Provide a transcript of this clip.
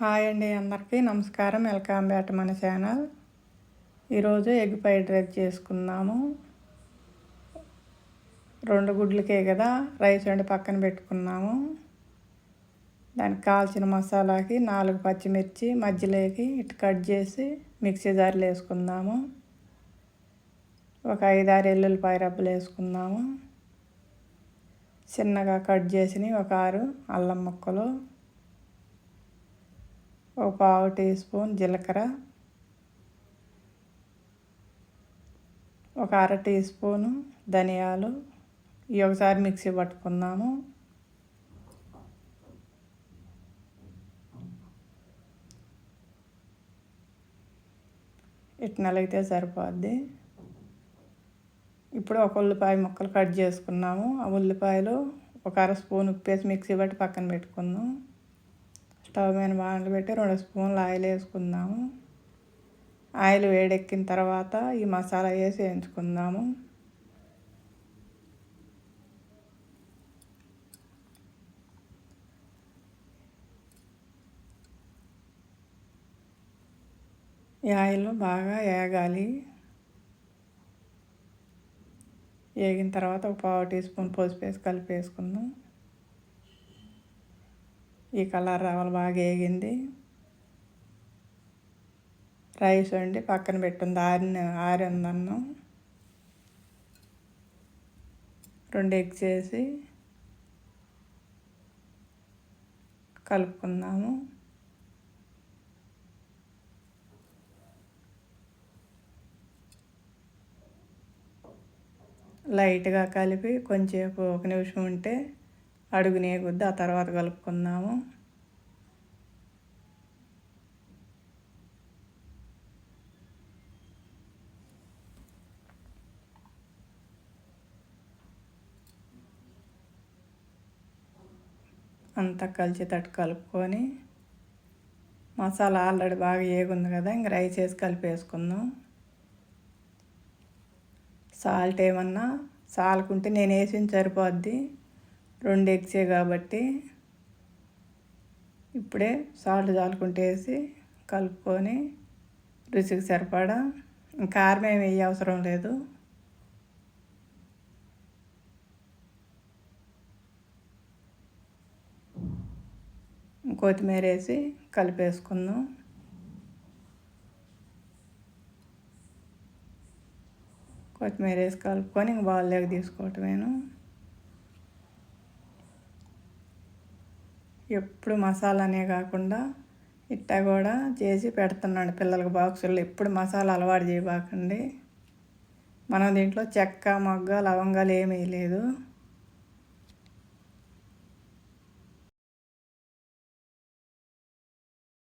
Hi అండి అందరికీ నమస్కారం. వెల్కమ్ బ్యాట్ మన ఛానల్. ఈరోజు ఎగ్ ఫ్రైడ్ రైస్ చేసుకుందాము. రెండు గుడ్లకే కదా రైస్ వండి పక్కన పెట్టుకున్నాము. దానికి కాల్చిన మసాలాకి నాలుగు పచ్చిమిర్చి మధ్యలోకి ఇటు కట్ చేసి మిక్సీ జార్లు వేసుకుందాము. ఒక ఐదారు ఎల్లుల్లిపాయ రబ్బలు వేసుకుందాము. చిన్నగా కట్ చేసి ఒక ఆరు అల్లం ముక్కలు. ఒక పావు టీ స్పూన్ జీలకర్ర ఒక అర టీ స్పూను ధనియాలు. ఈ ఒకసారి మిక్సీ పట్టుకుందాము. ఇటు నలిగితే సరిపోద్ది. ఇప్పుడు ఒక ఉల్లిపాయ ముక్కలు కట్ చేసుకున్నాము. ఆ ఉల్లిపాయలు ఒక అర స్పూన్ ఉప్పేసి మిక్సీ పట్టి పక్కన పెట్టుకుందాం. స్టవ్ మీద బాండ్లు పెట్టి రెండు స్పూన్లు ఆయిల్ వేసుకుందాము. ఆయిల్ వేడెక్కిన తర్వాత ఈ మసాలా వేసి వేయించుకుందాము. ఈ ఆయిల్ బాగా వేగాలి. వేగిన తర్వాత ఒక పావు టీ స్పూన్ పసుపు వేసి కలిపి వేసుకుందాం. ఈ కలర్ రావాలి బాగా వేగింది రైస్ వండి పక్కన పెట్టుంది ఆరిన ఆరిందన్నం రెండు ఎగ్స్ వేసి కలుపుకుందాము. లైట్గా కలిపి కొంచెంసేపు ఒక నిమిషం ఉంటే అడుగునే కొద్ది ఆ తర్వాత కలుపుకుందాము. అంతా కలిసి తట్టు కలుపుకొని మసాలా ఆల్రెడీ బాగా ఏగుంది కదా ఇంక రైస్ వేసి కలిపేసుకుందాం. సాల్ట్ ఏమన్నా సాల్కుంటే నేను వేసిన సరిపోద్ది. రెండు ఎగ్సే కాబట్టి ఇప్పుడే సాల్ట్ చాలుకుంటే వేసి కలుపుకొని రుచికి సరిపడా కారం ఏమి వేయ అవసరం లేదు. కొత్తిమీర వేసి కలిపేసుకుందాం. కొత్తిమీర వేసి కలుపుకొని ఇంక బాగా తీసుకోవటమేను. ఎప్పుడు మసాలానే కాకుండా ఇట్టా కూడా చేసి పెడుతున్నాడు పిల్లలకి బాక్సుల్లో. ఎప్పుడు మసాలా అలవాటు చేయబాకండి. మనం దీంట్లో చెక్క మొగ్గ లవంగాలు ఏమీ లేదు.